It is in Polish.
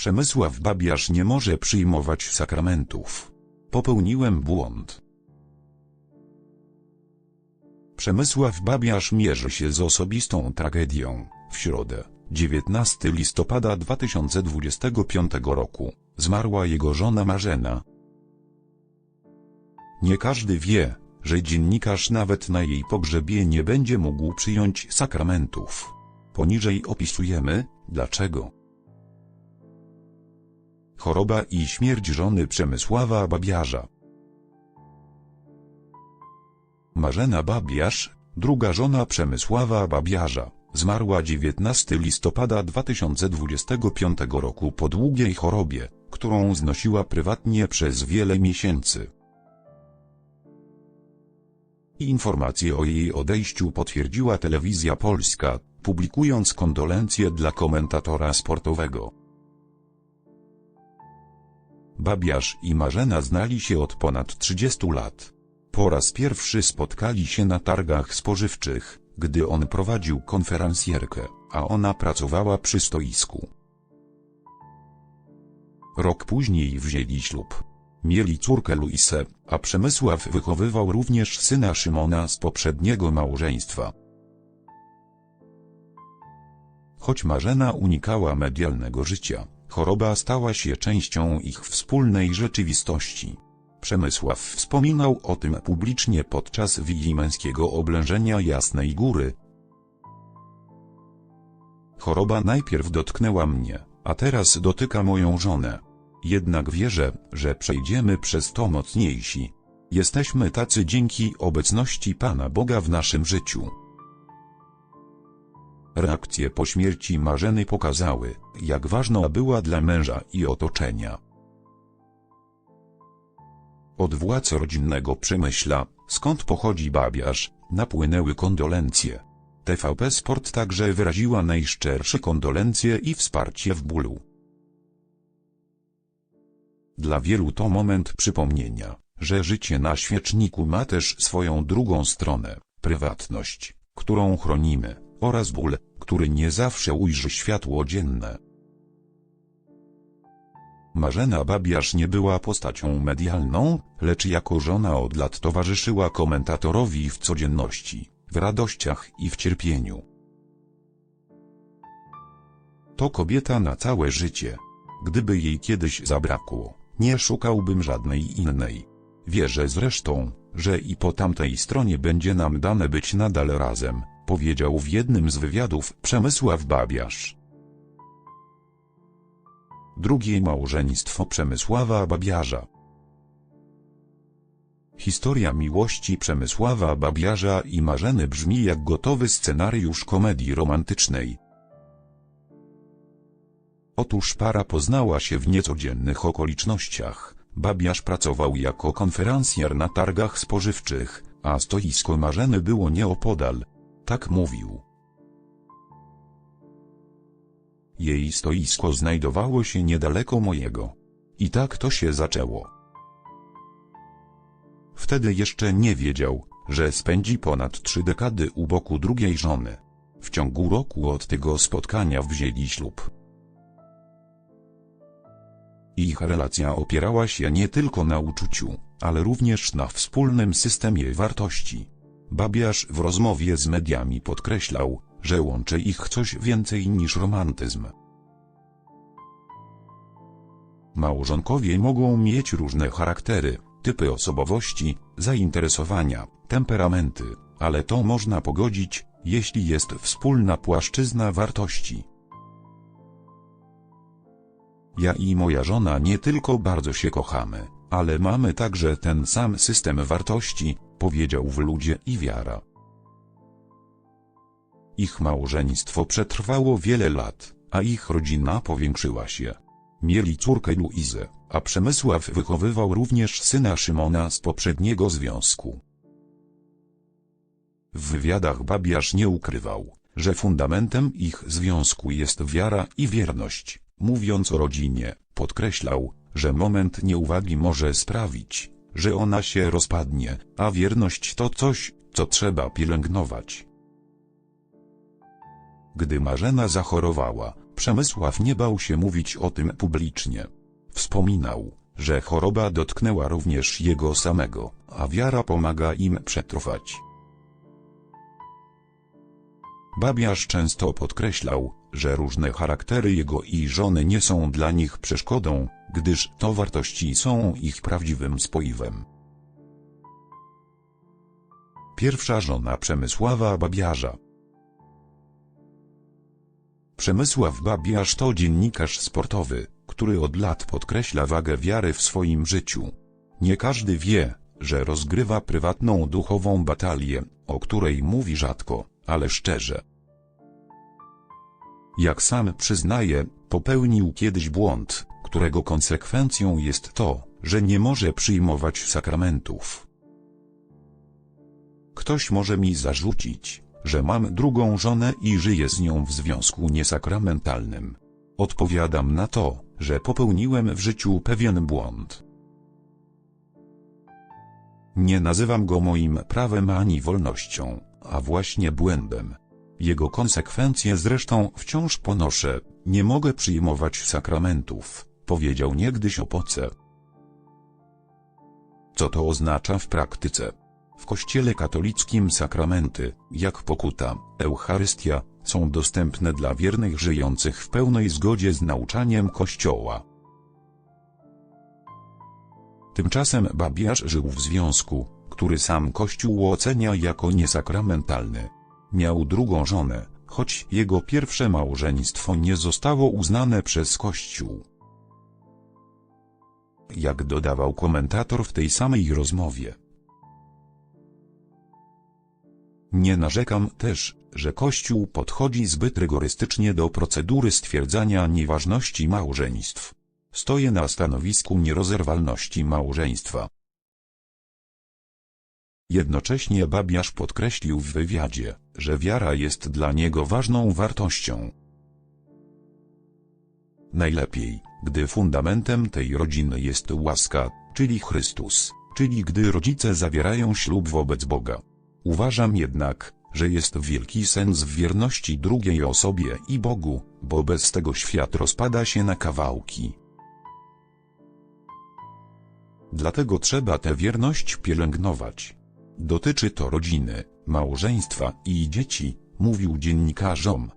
Przemysław Babiarz nie może przyjmować sakramentów. Popełniłem błąd. Przemysław Babiarz mierzy się z osobistą tragedią. W środę, 19 listopada 2025 roku, zmarła jego żona Marzena. Nie każdy wie, że dziennikarz nawet na jej pogrzebie nie będzie mógł przyjąć sakramentów. Poniżej opisujemy, dlaczego. Choroba i śmierć żony Przemysława Babiarza. Marzena Babiarz, druga żona Przemysława Babiarza, zmarła 19 listopada 2025 roku po długiej chorobie, którą znosiła prywatnie przez wiele miesięcy. Informacje o jej odejściu potwierdziła telewizja polska, publikując kondolencje dla komentatora sportowego. Babiarz i Marzena znali się od ponad 30 lat. Po raz pierwszy spotkali się na targach spożywczych, gdy on prowadził konferencjerkę, a ona pracowała przy stoisku. Rok później wzięli ślub. Mieli córkę Luisę, a Przemysław wychowywał również syna Szymona z poprzedniego małżeństwa. Choć Marzena unikała medialnego życia, choroba stała się częścią ich wspólnej rzeczywistości. Przemysław wspominał o tym publicznie podczas wigi męskiego oblężenia Jasnej Góry. Choroba najpierw dotknęła mnie, a teraz dotyka moją żonę. Jednak wierzę, że przejdziemy przez to mocniejsi. Jesteśmy tacy dzięki obecności Pana Boga w naszym życiu. Reakcje po śmierci Marzeny pokazały, jak ważna była dla męża i otoczenia. Od władz rodzinnego Przemyśla, skąd pochodzi Babiarz, napłynęły kondolencje. TVP Sport także wyraziła najszczersze kondolencje i wsparcie w bólu. Dla wielu to moment przypomnienia, że życie na świeczniku ma też swoją drugą stronę, prywatność, którą chronimy, oraz ból, który nie zawsze ujrzy światło dzienne. Marzena Babiarz nie była postacią medialną, lecz jako żona od lat towarzyszyła komentatorowi w codzienności, w radościach i w cierpieniu. To kobieta na całe życie. Gdyby jej kiedyś zabrakło, nie szukałbym żadnej innej. Wierzę zresztą, że i po tamtej stronie będzie nam dane być nadal razem, powiedział w jednym z wywiadów Przemysław Babiarz. Drugie małżeństwo Przemysława Babiarza Historia miłości Przemysława Babiarza i Marzeny brzmi jak gotowy scenariusz komedii romantycznej. Otóż para poznała się w niecodziennych okolicznościach. Babiarz pracował jako konferencjer na targach spożywczych, a stoisko Marzeny było nieopodal. Tak mówił. Jej stoisko znajdowało się niedaleko mojego. I tak to się zaczęło. Wtedy jeszcze nie wiedział, że spędzi ponad trzy dekady u boku drugiej żony. W ciągu roku od tego spotkania wzięli ślub. Ich relacja opierała się nie tylko na uczuciu, ale również na wspólnym systemie wartości. Babiarz w rozmowie z mediami podkreślał, że łączy ich coś więcej niż romantyzm. Małżonkowie mogą mieć różne charaktery, typy osobowości, zainteresowania, temperamenty, ale to można pogodzić, jeśli jest wspólna płaszczyzna wartości. Ja i moja żona nie tylko bardzo się kochamy, ale mamy także ten sam system wartości, powiedział w Ludzie i Wiara. Ich małżeństwo przetrwało wiele lat, a ich rodzina powiększyła się. Mieli córkę Luizę, a Przemysław wychowywał również syna Szymona z poprzedniego związku. W wywiadach Babiarz nie ukrywał, że fundamentem ich związku jest wiara i wierność. Mówiąc o rodzinie, podkreślał, że moment nieuwagi może sprawić, że ona się rozpadnie, a wierność to coś, co trzeba pielęgnować. Gdy Marzena zachorowała, Przemysław nie bał się mówić o tym publicznie. Wspominał, że choroba dotknęła również jego samego, a wiara pomaga im przetrwać. Babiarz często podkreślał, że różne charaktery jego i żony nie są dla nich przeszkodą, gdyż to wartości są ich prawdziwym spoiwem. Pierwsza żona Przemysława Babiarza Przemysław Babiarz to dziennikarz sportowy, który od lat podkreśla wagę wiary w swoim życiu. Nie każdy wie, że rozgrywa prywatną duchową batalię, o której mówi rzadko, ale szczerze. Jak sam przyznaje, popełnił kiedyś błąd, którego konsekwencją jest to, że nie może przyjmować sakramentów. Ktoś może mi zarzucić, że mam drugą żonę i żyję z nią w związku niesakramentalnym. Odpowiadam na to, że popełniłem w życiu pewien błąd. Nie nazywam go moim prawem ani wolnością, a właśnie błędem. Jego konsekwencje zresztą wciąż ponoszę, nie mogę przyjmować sakramentów, powiedział niegdyś Opoce. Co to oznacza w praktyce? W Kościele katolickim sakramenty, jak pokuta, Eucharystia, są dostępne dla wiernych żyjących w pełnej zgodzie z nauczaniem Kościoła. Tymczasem Babiarz żył w związku, który sam Kościół ocenia jako niesakramentalny. Miał drugą żonę, choć jego pierwsze małżeństwo nie zostało uznane przez Kościół. Jak dodawał komentator w tej samej rozmowie. Nie narzekam też, że Kościół podchodzi zbyt rygorystycznie do procedury stwierdzania nieważności małżeństw. Stoję na stanowisku nierozerwalności małżeństwa. Jednocześnie Babiarz podkreślił w wywiadzie, że wiara jest dla niego ważną wartością. Najlepiej, gdy fundamentem tej rodziny jest łaska, czyli Chrystus, czyli gdy rodzice zawierają ślub wobec Boga. Uważam jednak, że jest wielki sens w wierności drugiej osobie i Bogu, bo bez tego świat rozpada się na kawałki. Dlatego trzeba tę wierność pielęgnować. Dotyczy to rodziny, małżeństwa i dzieci, mówił dziennikarzom.